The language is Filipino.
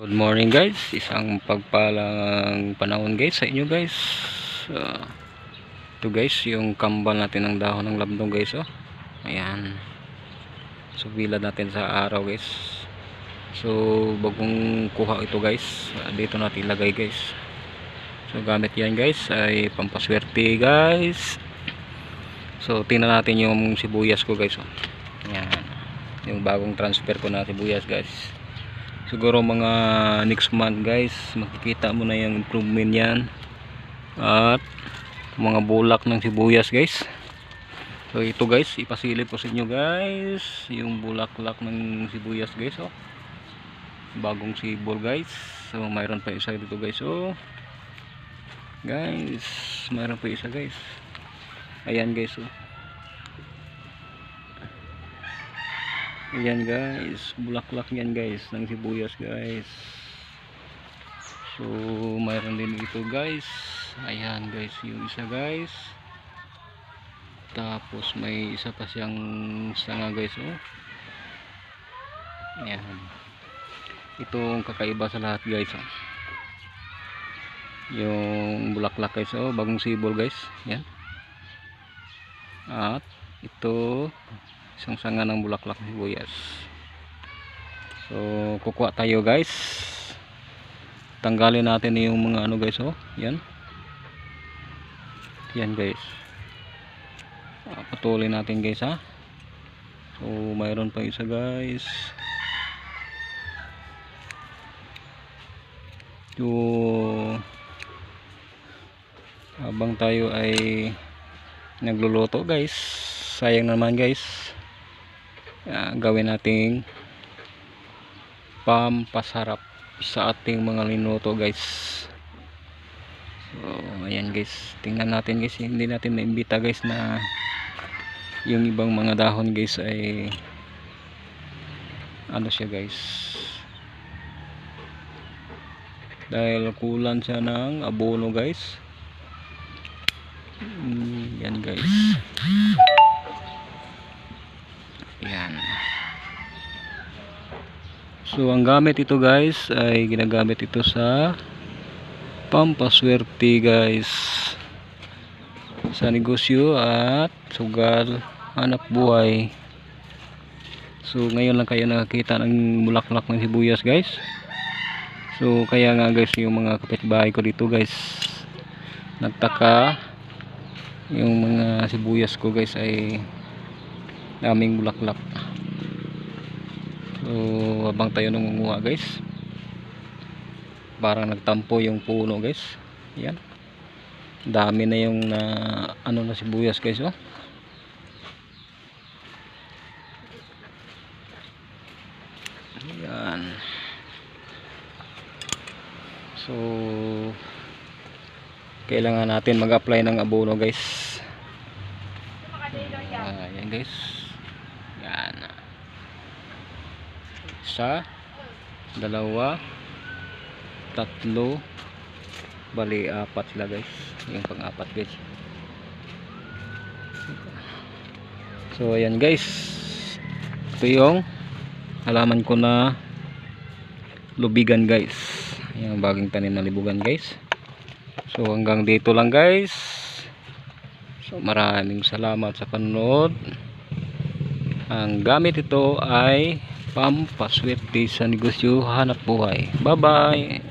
Good morning guys, isang pagpalang panahon guys sa inyo guys. Uh, ito guys, yung kambal natin ng dahon ng labdong guys oh. Ayan. So bilad natin sa araw guys. So bagong kuha ito guys, uh, dito natin ilagay guys. So gamit yan guys ay pampaswerte guys. So tingnan natin yung sibuyas ko guys oh. Ayan. Yung bagong transfer ko na sibuyas guys siguro mga next month guys makikita mo na yung improvement yan. At mga bulak ng sibuyas guys. So ito guys ipasilip ko sa inyo guys yung bulaklak ng sibuyas guys oh. Bagong sibol guys. So mayroon pa isa dito guys oh. Guys mayroon pa isa guys. Ayan guys oh Ayan guys, bulaklak yan guys ng sibuyas guys. So, mayroon din ito guys. Ayan guys, yung isa guys. Tapos may isa pa siyang sanga guys oh. Ayan. Itong kakaiba sa lahat guys oh. Yung bulaklak guys oh, bagong sibol guys. Ayan. At ito isang sanga ng bulaklak ng sibuyas so kukuha tayo guys. Tanggalin natin yung mga ano guys oh. Yan. Yan guys. Ah, putulin natin guys ha. So mayroon pa isa guys. So habang tayo ay nagluluto guys sayang naman guys uh, gawin nating pampasarap sa ating mga linuto guys. So ayan guys. Tingnan natin guys. Hindi natin naimbita guys na yung ibang mga dahon guys ay ano siya guys? Dahil kulan siya ng abono guys. Mm, yan guys so ang gamit ito guys ay ginagamit ito sa pampaswerte guys. Sa negosyo at sugal hanap buhay. So ngayon lang kayo nakakita ng bulaklak ng sibuyas guys. So kaya nga guys yung mga kapitbahay ko dito guys nagtaka yung mga sibuyas ko guys ay daming bulaklak so habang tayo nangunguha guys. Parang nagtampo yung puno guys. Yan. Dami na yung na ano na sibuyas guys oh. Yan so kailangan natin mag-apply ng abono guys. Uh, yan guys yan isa dalawa tatlo bali apat sila guys. Yung pang apat guys. So ayan guys. Ito yung halaman ko na lubigan guys. Yung baging tanim na libugan guys. So hanggang dito lang guys. So maraming salamat sa panonood. Ang gamit ito ay pampaswerte sa negosyo hanap buhay. Bye bye.